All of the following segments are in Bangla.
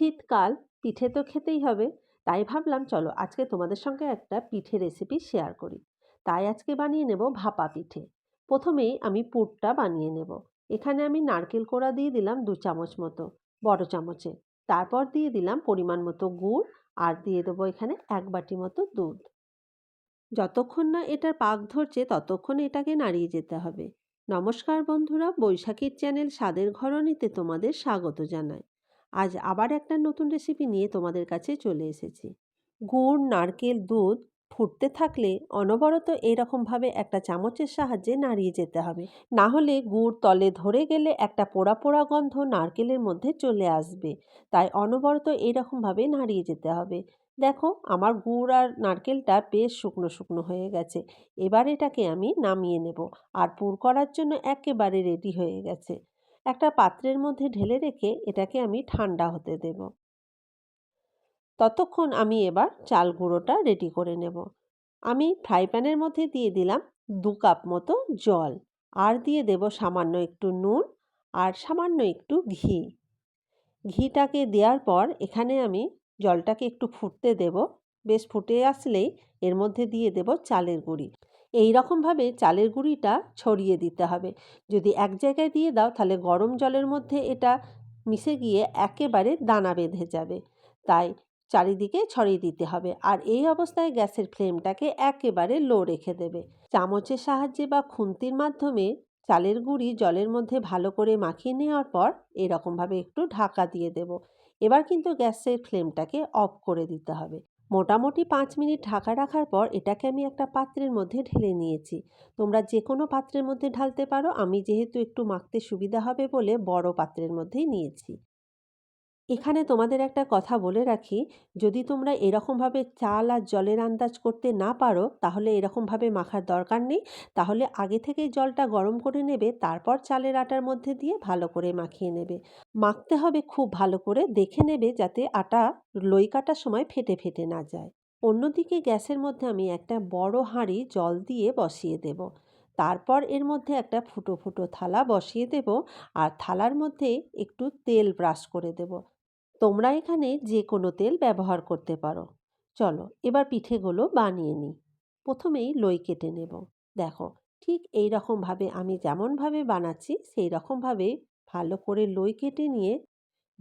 শীতকাল, পিঠে তো খেতেই হবে। তাই ভাবলাম, চলো আজকে তোমাদের সঙ্গে একটা পিঠে রেসিপি শেয়ার করি। তাই আজকে বানিয়ে নেব ভাপা পিঠে। প্রথমেই আমি পুরটা বানিয়ে নেব। এখানে আমি নারকেল কোড়া দিয়ে দিলাম দু চামচ মতো, বড় চামচে। তারপর দিয়ে দিলাম পরিমাণ মতো গুড় আর দিয়ে দেবো এখানে এক বাটি মতো দুধ। যতক্ষণ না এটার পাক ধরছে, ততক্ষণ এটাকে নাড়িয়ে যেতে হবে। নমস্কার বন্ধুরা, বৈশাখীর চ্যানেল স্বাদের ঘরণীতে তোমাদের স্বাগত জানাই। আজ আবার একটা নতুন রেসিপি নিয়ে তোমাদের কাছে চলে এসেছি। গুড়, নারকেল, দুধ ফুটতে থাকলে অনবরত এইরকমভাবে একটা চামচের সাহায্যে নাড়িয়ে যেতে হবে। না হলে গুড় তলে ধরে গেলে একটা পোড়া পোড়া গন্ধ নারকেলের মধ্যে চলে আসবে। তাই অনবরত এইরকমভাবে নাড়িয়ে যেতে হবে। দেখো, আমার গুড় আর নারকেলটা বেশ শুকনো শুকনো হয়ে গেছে। এবার এটাকে আমি নামিয়ে নেব। আর পুর করার জন্য একেবারে রেডি হয়ে গেছে। একটা পাত্রের মধ্যে ঢেলে রেখে এটাকে আমি ঠান্ডা হতে দেব। ততক্ষণ আমি এবার চাল গুঁড়োটা রেডি করে নেব। আমি ফ্রাই প্যানের মধ্যে দিয়ে দিলাম দু কাপ মতো জল। আর দিয়ে দেব সামান্য একটু নুন আর সামান্য একটু ঘি। ঘিটাকে দেওয়ার পর এখানে আমি জলটাকে একটু ফুটতে দেব। বেশ ফুটে আসলেই এর মধ্যে দিয়ে দেব চালের গুঁড়ি। এই রকমভাবে চালের গুঁড়িটা ছড়িয়ে দিতে হবে। যদি এক জায়গায় দিয়ে দাও, তাহলে গরম জলের মধ্যে এটা মিশে গিয়ে একেবারে দানা বেঁধে যাবে। তাই চারিদিকে ছড়িয়ে দিতে হবে আর এই অবস্থায় গ্যাসের ফ্লেমটাকে একেবারে লো রেখে দেবে। চামচের সাহায্যে বা খুন্তির মাধ্যমে চালের গুঁড়ি জলের মধ্যে ভালো করে মাখিয়ে নেওয়ার পর এরকমভাবে একটু ঢাকা দিয়ে দেব। এবার কিন্তু গ্যাসের ফ্লেমটাকে অফ করে দিতে হবে। মোটামুটি পাঁচ মিনিট ঢাকা রাখার পর এটাকে আমি একটা পাত্রের মধ্যে ঢেলে নিয়েছি। তোমরা যে কোনো পাত্রের মধ্যে ঢালতে পারো। আমি যেহেতু একটু মাখতে সুবিধা হবে বলে বড় পাত্রের মধ্যেই নিয়েছি। এখানে তোমাদের একটা কথা বলে রাখি, যদি তোমরা এরকমভাবে চাল আর জলের আন্দাজ করতে না পারো, তাহলে এরকমভাবে মাখার দরকার নেই। তাহলে আগে থেকেই জলটা গরম করে নেবে, তারপর চালের আটার মধ্যে দিয়ে ভালো করে মাখিয়ে নেবে। মাখতে হবে খুব ভালো করে, দেখে নেবে যাতে আটা লই কাটার সময় ফেটে ফেটে না যায়। অন্যদিকে গ্যাসের মধ্যে আমি একটা বড় হাঁড়ি জল দিয়ে বসিয়ে দেব। তারপর এর মধ্যে একটা ফুটো ফুটো থালা বসিয়ে দেব, আর থালার মধ্যে একটু তেল ব্রাশ করে দেব। তোমরা এখানে যে কোনো তেল ব্যবহার করতে পারো। চলো এবার পিঠেগুলো বানিয়ে নিই। প্রথমেই লই কেটে নেব। দেখো, ঠিক এই রকমভাবে আমি যেমনভাবে বানাচ্ছি সেই রকমভাবে ভালো করে লই কেটে নিয়ে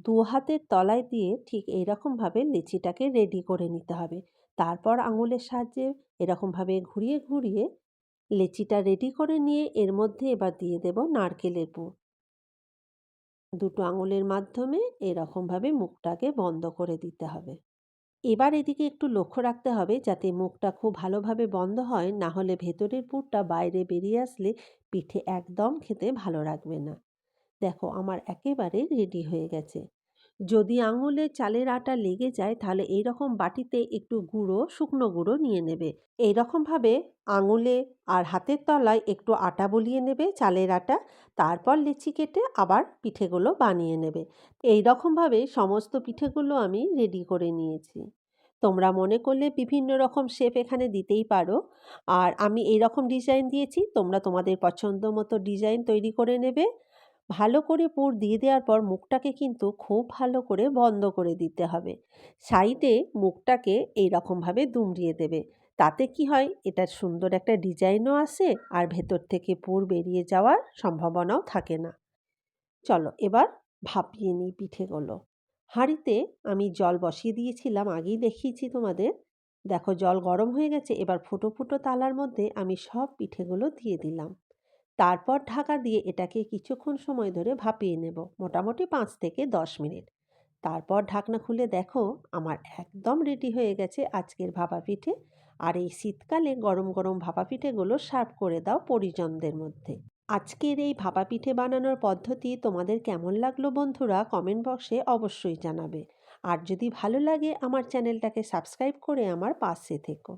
দু হাতের তলায় দিয়ে ঠিক এই রকমভাবে লিচিটাকে রেডি করে নিতে হবে। তারপর আঙুলের সাহায্যে এরকমভাবে ঘুরিয়ে ঘুরিয়ে লেচিটা রেডি করে নিয়ে এর মধ্যে এবার দিয়ে দেব নারকেলের পুর দুটো আঙুলের মাধ্যমে এরকমভাবে মুখটাকে বন্ধ করে দিতে হবে। এবার এদিকে একটু লক্ষ্য রাখতে হবে যাতে মুখটা খুব ভালোভাবে বন্ধ হয়, না হলে ভেতরের পুরটা বাইরে বেরিয়ে আসলে পিঠে একদম খেতে ভালো লাগবে না। দেখো, আমার একেবারে রেডি হয়ে গেছে। যদি আঙুলে চালের আটা লেগে যায়, তাহলে এই রকম বাটিতে একটু গুঁড়ো, শুকনো গুঁড়ো নিয়ে নেবে। এই রকমভাবে আঙুলে আর হাতের তলায় একটু আটা বলিয়ে নেবে চালের আটা, তারপর লিচি কেটে আবার পিঠেগুলো বানিয়ে নেবে। এই রকমভাবে সমস্ত পিঠেগুলো আমি রেডি করে নিয়েছি। তোমরা মনে করলে বিভিন্ন রকম শেপ এখানে দিতেই পারো। আর আমি এই রকম ডিজাইন দিয়েছি, তোমরা তোমাদের পছন্দ মতো ডিজাইন তৈরি করে নেবে। ভালো করে পুর দিয়ে দেওয়ার পর মুখটাকে কিন্তু খুব ভালো করে বন্ধ করে দিতে হবে। সাইডে মুখটাকে এই রকমভাবে দুমড়িয়ে দেবে। তাতে কি হয়? এটা সুন্দর একটা ডিজাইনও আসে আর ভেতর থেকে পুর বেরিয়ে যাওয়ার সম্ভাবনাও থাকে না। চলো এবার ভাপিয়ে নিই পিঠেগুলো। হাঁড়িতে আমি জল বসিয়ে দিয়েছিলাম, আগেই দেখিয়েছি তোমাদের। দেখো জল গরম হয়ে গেছে, এবার ফুটো ফুটো তালার মধ্যে আমি সব পিঠেগুলো দিয়ে দিলাম। তারপর ঢাকা দিয়ে এটাকে কিছুক্ষণ সময় ধরে ভাপিয়ে নেব, মোটামুটি পাঁচ থেকে দশ মিনিট। তারপর ঢাকনা খুলে দেখো, আমার একদম রেডি হয়ে গেছে আজকের ভাপা পিঠে। আর এই শীতকালে গরম গরম ভাপা পিঠেগুলো সার্ভ করে দাও পরিজনদের মধ্যে। আজকের এই ভাপা পিঠে বানানোর পদ্ধতি তোমাদের কেমন লাগল বন্ধুরা কমেন্ট বক্সে অবশ্যই জানাবে। আর যদি ভালো লাগে আমার চ্যানেলটাকে সাবস্ক্রাইব করে আমার পাশে থেকো।